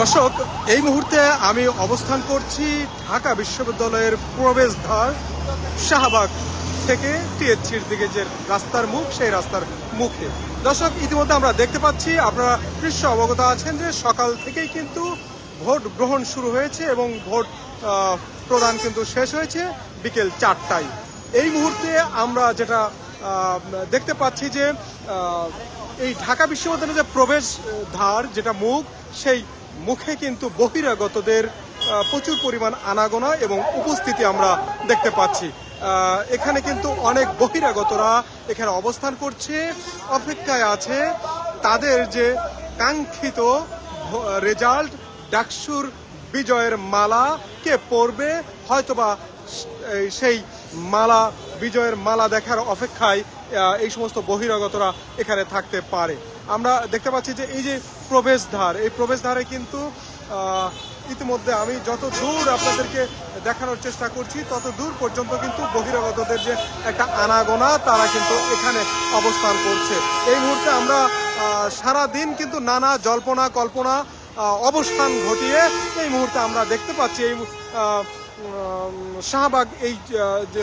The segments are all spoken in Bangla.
দর্শক, এই মুহূর্তে আমি অবস্থান করছি ঢাকা বিশ্ববিদ্যালয়ের প্রবেশদ্বার শাহবাগ থেকে টিএসসির দিকে যে রাস্তার মুখ, সেই রাস্তার মুখে। দর্শক, ইতিমধ্যে আমরা দেখতে পাচ্ছি, আপনারা দৃশ্য অবগত আছেন যে সকাল থেকেই কিন্তু ভোট গ্রহণ শুরু হয়েছে এবং ভোট প্রদান কিন্তু শেষ হয়েছে বিকেল চারটায়। এই মুহূর্তে আমরা যেটা দেখতে পাচ্ছি যে এই ঢাকা বিশ্ববিদ্যালয়ের যে প্রবেশ ধার যেটা মুখ, সেই মুখে কিন্তু বহিরাগতদের প্রচুর পরিমাণ আনাগোনা এবং উপস্থিতি আমরা দেখতে পাচ্ছি। এখানে কিন্তু অনেক বহিরাগতরা এখানে অবস্থান করছে, অপেক্ষায় আছে। তাদের যে কাঙ্ক্ষিত রেজাল্ট, ডাকসুর বিজয়ের মালা কে পরবে, হয়তোবা সেই মালা, বিজয়ের মালা দেখার অপেক্ষায় এই সমস্ত বহিরাগতরা এখানে থাকতে পারে। আমরা দেখতে পাচ্ছি যে এই যে প্রবেশদ্বার। এই প্রবেশদ্বারে কিন্তু ইতিমধ্যে আমি যত দূর আপনাদেরকে দেখানোর চেষ্টা করছি, তত দূর পর্যন্ত কিন্তু বহিরাগতদের যে একটা আনাগোনা, তারা কিন্তু এখানে অবস্থান করছে। এই মুহূর্তে আমরা সারা দিন কিন্তু নানা জল্পনা কল্পনা অবস্থান ঘটিয়ে এই মুহূর্তে আমরা দেখতে পাচ্ছি, এই শাহবাগ এই যে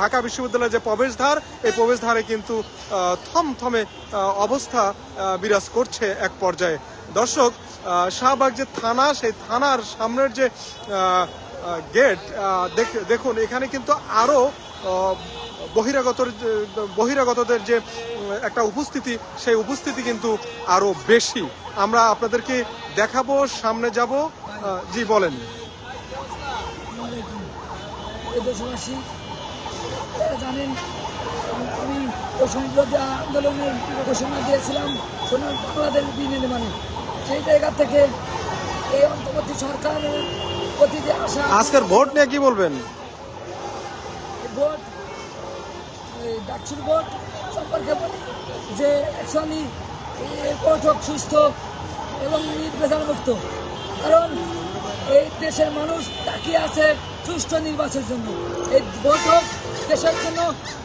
ঢাকা বিশ্ববিদ্যালয়ের যে প্রবেশদ্বার, এই প্রবেশদ্বারে কিন্তু থমথমে অবস্থা বিরাজ করছে এক পর্যায়ে। দর্শক শাহবাগ যে থানা, সেই থানার সামনের যে গেট দেখুন, এখানে কিন্তু আরও বহিরাগত বহিরাগতদের যে একটা উপস্থিতি, সেই উপস্থিতি কিন্তু আরও বেশি। আমরা আপনাদেরকে দেখাবো, সামনে যাব জি, বলেন। দেশবাসী জানেন আমি প্রসংবিরোধী আন্দোলনের ঘোষণা দিয়েছিলাম সোনার বাংলাদেশ বিনির্মাণে। সেই জায়গা থেকে এই অন্তর্বর্তী সরকারের প্রতি যে আশা আজকের ভোট নিয়ে কি বলবেন? ভোট এই ডাকসুর ভোট সম্পর্কে বলি যে অ্যাকচুয়ালি এই ভোট হোক সুস্থ এবং নির্বাচন মুক্ত। কারণ এই দেশের মানুষ তাকিয়ে আছে সুষ্ঠু নির্বাচনের জন্য। এই বৈঠক দেশের জন্য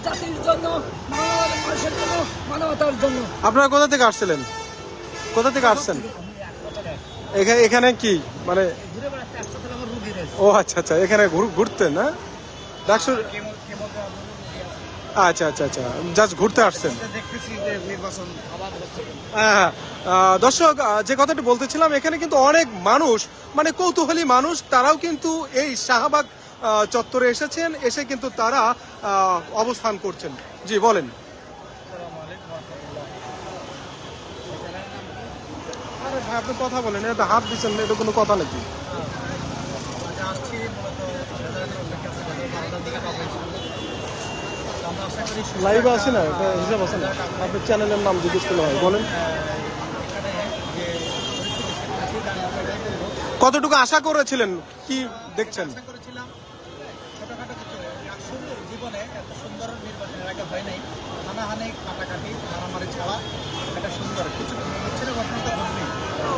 জাতির জন্য মানুষের জন্য মানবতার জন্য। আপনারা কোথা থেকে আসছিলেন? কোথা থেকে আসছেন? এখানে এখানে কি? মানে ও আচ্ছা আচ্ছা এখানে ঘুর- ঘুরতেন না? ডাকসুর আচ্ছা আচ্ছা আচ্ছা। জাস্ট ঘুরতে আসছেন। হচ্ছে। হ্যাঁ হ্যাঁ। দর্শক যে কথাটি বলতেছিলাম এখানে কিন্তু অনেক মানুষ মানে কৌতূহলী মানুষ তারাও কিন্তু এই শাহবাগ চত্বরে এসেছেন এসে কিন্তু তারা অবস্থান করছেন। জি বলেন। আরে ভাই আপনি কথা বলেন এটা হাত দিচ্ছেন না, এটা কোনো কথা নাকি? লাইভে আছে না? হিসাব আছে না? আপনার চ্যানেলের নাম জিজ্ঞেস করলে হয়। বলেন। কতটুকু আশা করেছিলেন? কি দেখছেন? জীবনে এত সুন্দর নির্বাচনের কাটাকাটি, মারামারি এটা সুন্দর, কিছু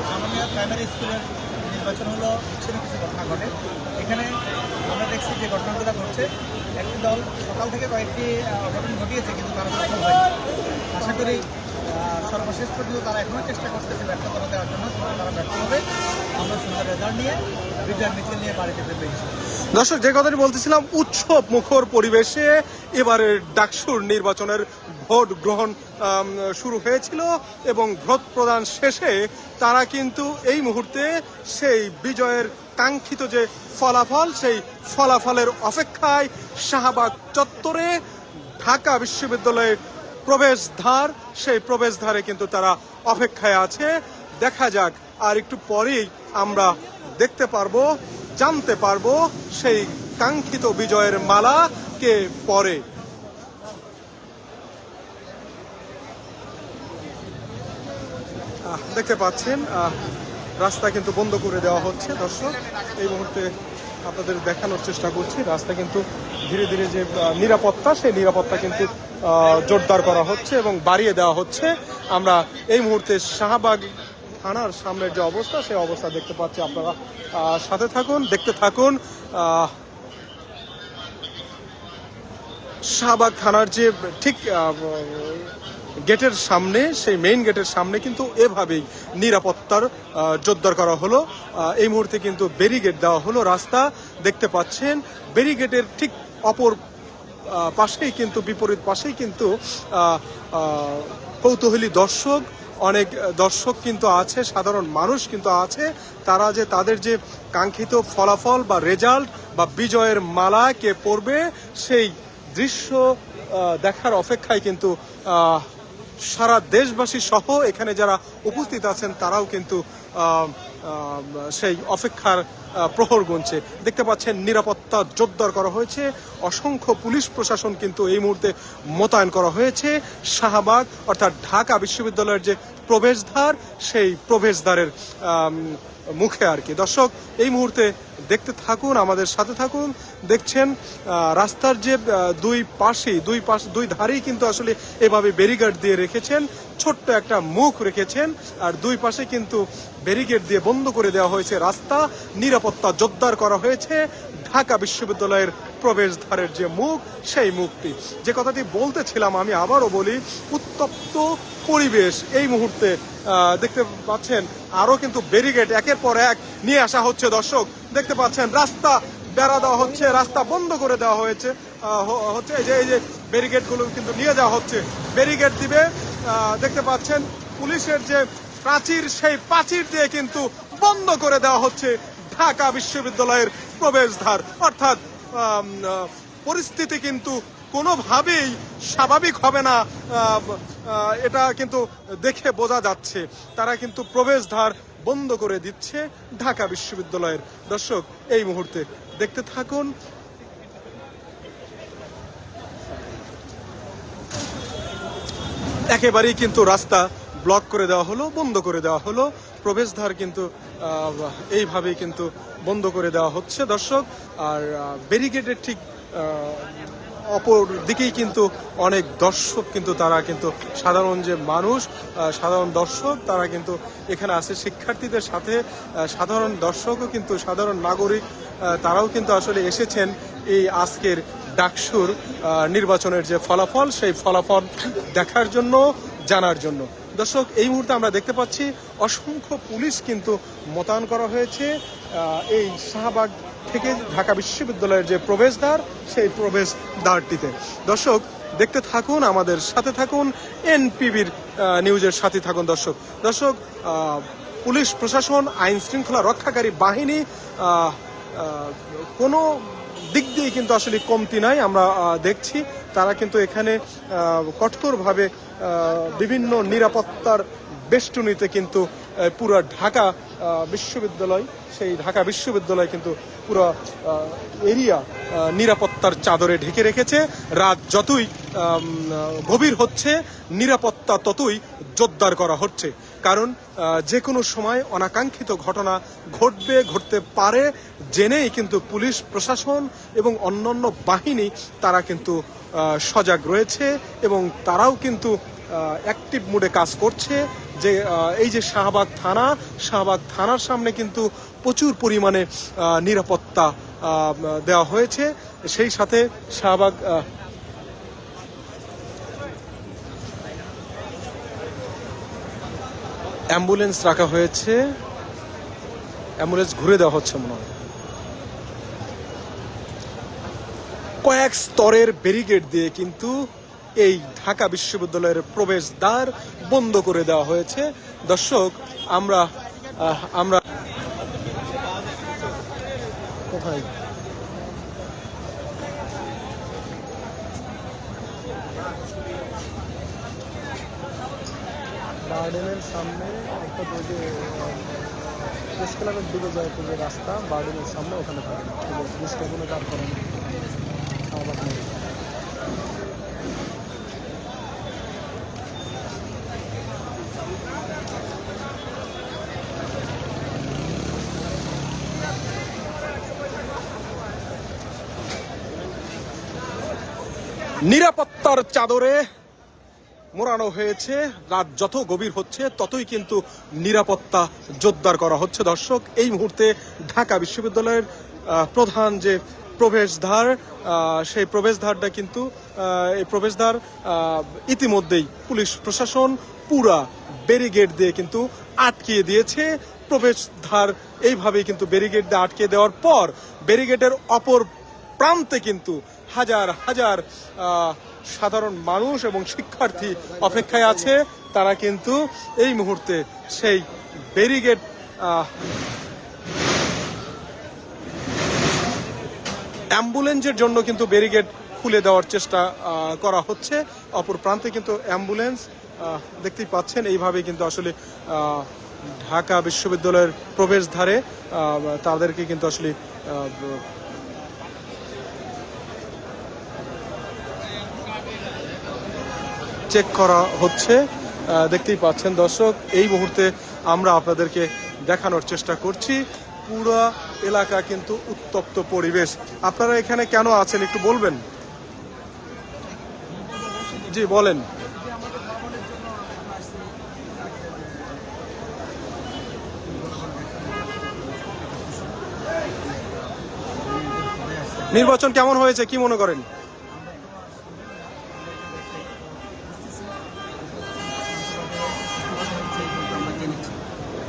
সামান্য প্রাইমারি স্কুলের নির্বাচন কিছু ঘটনা ঘটে। এখানে আমরা দেখছি যে ঘটনাগুলো ঘটছে। একটি দল সকাল থেকে কয়েকটি অঘটন ঘটিয়েছে, কিন্তু তারা সফল হয়নি আশা করি সর্বশেষ পর্যন্ত তারা এখনও চেষ্টা করতেছে ব্যর্থ করে দেওয়ার জন্য, তারা ব্যর্থ হবে আমরা সুন্দর রেজাল্ট নিয়ে বিজয় মিছিল নিয়ে বাড়িতে ফিরবে। দর্শক, যে কথাটি বলতেছিলাম, উৎসব মুখর পরিবেশে এবারের ডাকসুর নির্বাচনের ভোট গ্রহণ শুরু হয়েছিল এবং ভোট প্রদান শেষে তারা কিন্তু এই মুহূর্তে সেই বিজয়ের কাঙ্ক্ষিত যে ফলাফল, সেই ফলাফলের অপেক্ষায় শাহবাগ চত্বরে ঢাকা বিশ্ববিদ্যালয়ের প্রবেশদ্বার, সেই প্রবেশদ্বারে কিন্তু তারা অপেক্ষায় আছে। দেখা যাক, আর একটু পরেই আমরা দেখতে পারব, জানতে পারব সেই কাঙ্ক্ষিত বিজয়ের মালা কে পরে। দেখতে পাচ্ছেন রাস্তা কিন্তু বন্ধ করে দেওয়া হচ্ছে, দর্শক। এই মুহূর্তে আপনাদের দেখানোর চেষ্টা করছি, রাস্তা কিন্তু ধীরে ধীরে যে নিরাপত্তা, সেই নিরাপত্তা কিন্তু জোরদার করা হচ্ছে এবং বাড়িয়ে দেওয়া হচ্ছে। আমরা এই মুহূর্তে শাহবাগ থানার সামনের যে অবস্থা, সেই অবস্থা দেখতে পাচ্ছি আপনারা। সাথে থাকুন, দেখতে থাকুন। শাহবাগ থানার যে, ঠিক গেটের সামনে, সেই মেইন গেটের সামনে কিন্তু এভাবেই নিরাপত্তার জোরদার করা হলো। এই মুহূর্তে কিন্তু ব্যারিগেট দেওয়া হলো রাস্তা। দেখতে পাচ্ছেন ব্যারিগেডের ঠিক অপর পাশেই কিন্তু, বিপরীত পাশেই কিন্তু কৌতূহলী দর্শক, অনেক দর্শক কিন্তু আছে, সাধারণ মানুষ কিন্তু আছে। তারা যে তাদের যে কাঙ্ক্ষিত ফলাফল বা রেজাল্ট বা বিজয়ের মালা কে পড়বে সেই দৃশ্য দেখার অপেক্ষায় কিন্তু সারা দেশবাসী সহ এখানে যারা উপস্থিত আছেন, তারাও কিন্তু সেই অপেক্ষার প্রহর গুনছে। দেখতে পাচ্ছেন, নিরাপত্তা জোরদার করা হয়েছে। অসংখ্য পুলিশ প্রশাসন কিন্তু এই মুহূর্তে মোতায়েন করা হয়েছে। শাহবাগ, অর্থাৎ ঢাকা বিশ্ববিদ্যালয়ের যে প্রবেশদ্বার, সেই প্রবেশদ্বারের মুখে আর কি। দর্শক, এই মুহূর্তে দেখতে থাকুন, আমাদের সাথে থাকুন। দেখছেন রাস্তার যে দুই পাশে দুই পাশ, দুই ধারেই কিন্তু আসলে এভাবে ব্যারিগার্ড দিয়ে রেখেছেন। ছোট্ট একটা মুখ রেখেছেন, আর দুই পাশে কিন্তু ব্যারিগেড দিয়ে বন্ধ করে দেওয়া হয়েছে রাস্তা। নিরাপত্তা জোরদার করা হয়েছে। ঢাকা বিশ্ববিদ্যালয়ের প্রবেশদ্বারের যে মুখ, সেই মুখটি। যে কথাটি বলতেছিলাম, আমি আবারও বলি, উত্তপ্ত পরিবেশ। এই মুহূর্তে দেখতে পাচ্ছেন আরও কিন্তু ব্যারিগেড একের পর এক নিয়ে আসা হচ্ছে। দর্শক, দেখতে পাচ্ছেন, রাস্তা বেড়া দেওয়া হচ্ছে, রাস্তা বন্ধ করে দেওয়া হয়েছে। হচ্ছে এই যে এই যে ব্যারিগেডগুলো কিন্তু নিয়ে যাওয়া হচ্ছে। ব্যারিগেড দিবে দেখতে পাচ্ছেন, পুলিশের যে প্রাচীর, সেই প্রাচীর দিয়ে কিন্তু বন্ধ করে দেওয়া হচ্ছে ঢাকা বিশ্ববিদ্যালয়ের প্রবেশদ্বার। অর্থাৎ পরিস্থিতি কিন্তু কোনোভাবেই স্বাভাবিক হবে না। এটা কিন্তু দেখে বোঝা যাচ্ছে। তারা কিন্তু প্রবেশদ্বার বন্ধ করে দিচ্ছে ঢাকা বিশ্ববিদ্যালয়ের। দর্শক, এই মুহূর্তে দেখতে থাকুন। একেবারেই কিন্তু রাস্তা ব্লক করে দেওয়া হলো, বন্ধ করে দেওয়া হলো। প্রবেশদ্বার কিন্তু এইভাবেই কিন্তু বন্ধ করে দেওয়া হচ্ছে দর্শক। আর ব্যারিগেডের ঠিক অপর দিকেই কিন্তু অনেক দর্শক কিন্তু তারা কিন্তু সাধারণ যে মানুষ সাধারণ দর্শক তারা কিন্তু এখানে আছে শিক্ষার্থীদের সাথে সাধারণ দর্শকও কিন্তু, সাধারণ নাগরিক তারাও কিন্তু আসলে এসেছেন এই আজকের ডাকসুর নির্বাচনের যে ফলাফল, সেই ফলাফল দেখার জন্য, জানার জন্য। দর্শক, এই মুহূর্তে আমরা দেখতে পাচ্ছি অসংখ্য পুলিশ কিন্তু মোতায়েন করা হয়েছে। এই শাহবাগ থেকে ঢাকা বিশ্ববিদ্যালয়ের যে প্রবেশদ্বার, সেই প্রবেশদ্বারটিতে। দর্শক, দেখতে থাকুন, আমাদের সাথে থাকুন, এনপিবির নিউজের সাথে থাকুন দর্শক। দর্শক পুলিশ, প্রশাসন আইন শৃঙ্খলা রক্ষাকারী বাহিনী কোনো দিক দিয়ে কিন্তু আসলে কমতি নাই, আমরা দেখছি। তারা কিন্তু এখানে কঠোরভাবে বিভিন্ন নিরাপত্তার বেষ্টনীতে কিন্তু পুরো ঢাকা বিশ্ববিদ্যালয়, সেই ঢাকা বিশ্ববিদ্যালয় কিন্তু পুরো এরিয়া নিরাপত্তার চাদরে ঢেকে রেখেছে। রাত যতই গভীর হচ্ছে, নিরাপত্তা ততই জোরদার করা হচ্ছে। কারণ যে কোনো সময় অনাকাঙ্ক্ষিত ঘটনা ঘটবে, ঘটতে পারে, জেনেই কিন্তু পুলিশ, প্রশাসন এবং অন্যান্য বাহিনী তারা কিন্তু সজাগ রয়েছে এবং তারাও কিন্তু অ্যাক্টিভ মুডে কাজ করছে যে এই যে শাহবাগ থানা, শাহবাগ থানার সামনে কিন্তু প্রচুর পরিমাণে নিরাপত্তা দেওয়া হয়েছে। সেই সাথে শাহবাগ অ্যাম্বুলেন্স রাখা হয়েছে। অ্যাম্বুলেন্স ঘুরে দেওয়া হচ্ছে মনে হয়। কয়েক স্তরের ব্যারিকেড দিয়ে কিন্তু এই ঢাকা বিশ্ববিদ্যালয়ের প্রবেশদ্বার বন্ধ করে দেওয়া হয়েছে। দর্শক, আমরা আমরা কোথায়? গার্ডেনের সামনে একটা ওই যে প্রেস ক্লাবের দিকে যায় যে রাস্তা গার্ডেনের সামনে ওখানে থাকে। পুলিশটা কোনো কাজ করে নিরাপত্তার চাদরে মোড়ানো হয়েছে। রাত যত গভীর হচ্ছে, ততই কিন্তু নিরাপত্তা জোরদার করা হচ্ছে। দর্শক, এই মুহূর্তে ঢাকা বিশ্ববিদ্যালয়ের প্রধান যে প্রবেশদ্বার সেই প্রবেশদ্বারটা কিন্তু এই প্রবেশদ্বার ইতিমধ্যেই পুলিশ প্রশাসন পুরা ব্যারিগেড দিয়ে কিন্তু আটকিয়ে দিয়েছে। প্রবেশদ্বার এইভাবেই কিন্তু ব্যারিগেড দিয়ে আটকে দেওয়ার পর ব্যারিগেডের অপর প্রান্তে কিন্তু হাজার হাজার সাধারণ মানুষ এবং শিক্ষার্থী অপেক্ষায় আছে, তারা কিন্তু এই মুহূর্তে সেই ব্যারিগেড অ্যাম্বুলেন্সের জন্য কিন্তু ব্যারিগেড খুলে দেওয়ার চেষ্টা করা হচ্ছে। অপর প্রান্তে কিন্তু অ্যাম্বুলেন্স দেখতেই পাচ্ছেন এইভাবে কিন্তু আসলে ঢাকা বিশ্ববিদ্যালয়ের প্রবেশদ্বারে তাদেরকে কিন্তু আসলে চেক করা হচ্ছে। দেখতেই পাচ্ছেন দর্শক, এই মুহূর্তে আমরা আপনাদেরকে দেখানোর চেষ্টা করছি। পুরো এলাকা কিন্তু উত্তপ্ত পরিবেশ। আপনারা এখানে কেন আছেন একটু বলবেন? জি, বলেন। নির্বাচন কেমন হয়েছে, কি মনে করেন?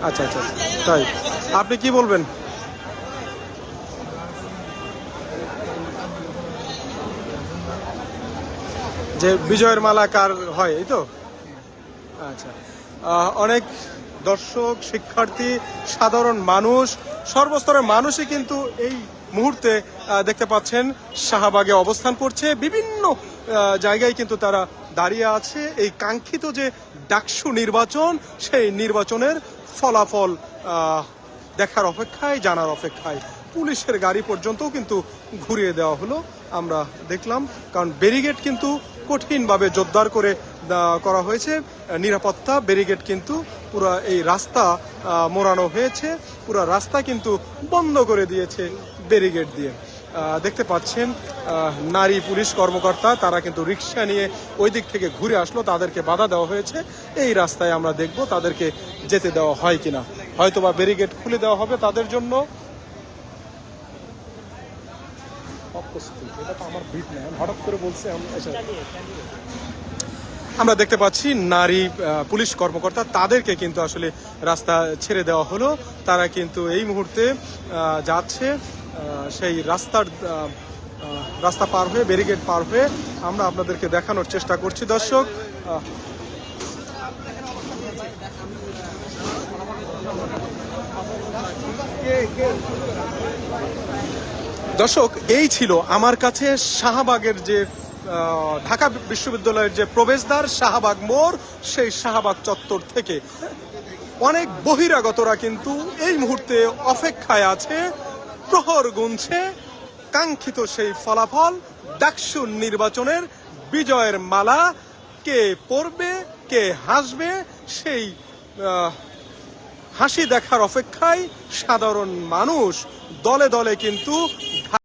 আচ্ছা আচ্ছা আচ্ছা। তাই। আপনি কি বলবেন? যে বিজয়ের মালা কার হয়, এই তো? আচ্ছা। অনেক দর্শক, শিক্ষার্থী, সাধারণ মানুষ, সর্বস্তরের মানুষই কিন্তু এই মুহূর্তে দেখতে পাচ্ছেন শাহবাগে অবস্থান করছে। বিভিন্ন জায়গায় কিন্তু তারা দাঁড়িয়ে আছে। এই কাঙ্ক্ষিত যে ডাকসু নির্বাচন, সেই নির্বাচনের ফলাফল দেখার অপেক্ষায়, জানার অপেক্ষায়। পুলিশের গাড়ি পর্যন্তও কিন্তু ঘুরিয়ে দেওয়া হলো, আমরা দেখলাম। কারণ ব্যারিগেড কিন্তু কঠিনভাবে জোরদার করে করা হয়েছে। নিরাপত্তা ব্যারিগেড কিন্তু পুরো এই রাস্তা মোড়ানো হয়েছে। পুরো রাস্তা কিন্তু বন্ধ করে দিয়েছে ব্যারিগেড দিয়ে। দেখতে পাচ্ছেন নারী পুলিশ কর্মকর্তা, তারা কিন্তু রিক্সা নিয়ে ওই দিক থেকে ঘুরে আসলো, তাদেরকে বাধা দেওয়া হয়েছে। এই রাস্তায় আমরা দেখব তাদেরকে যেতে দেওয়া হয় কিনা। হয়তোবা ব্যারিগেড খুলে দেওয়া হবে তাদের জন্য। আচ্ছা। আমরা দেখতে পাচ্ছি নারী পুলিশ কর্মকর্তা, তাদেরকে কিন্তু আসলে রাস্তা ছেড়ে দেওয়া হলো। তারা কিন্তু এই মুহূর্তে যাচ্ছে। সেই রাস্তার রাস্তা পার হয়ে ব্যারিকেড পার হয়ে আমরা আপনাদেরকে দেখানোর চেষ্টা করছি। দর্শক দর্শক, এই ছিল আমার কাছে শাহবাগের যে ঢাকা বিশ্ববিদ্যালয়ের যে প্রবেশদ্বার, শাহবাগ মোড়, সেই শাহবাগ চত্বর থেকে। অনেক বহিরাগতরা কিন্তু এই মুহূর্তে অপেক্ষায় আছে। প্রহর গুনছে। কাঙ্ক্ষিত সেই ফলাফল ডাকসু নির্বাচনের বিজয়ের মালা। কে পড়বে, কে হাসবে, সেই হাসি দেখার অপেক্ষায় সাধারণ মানুষ দলে দলে কিন্তু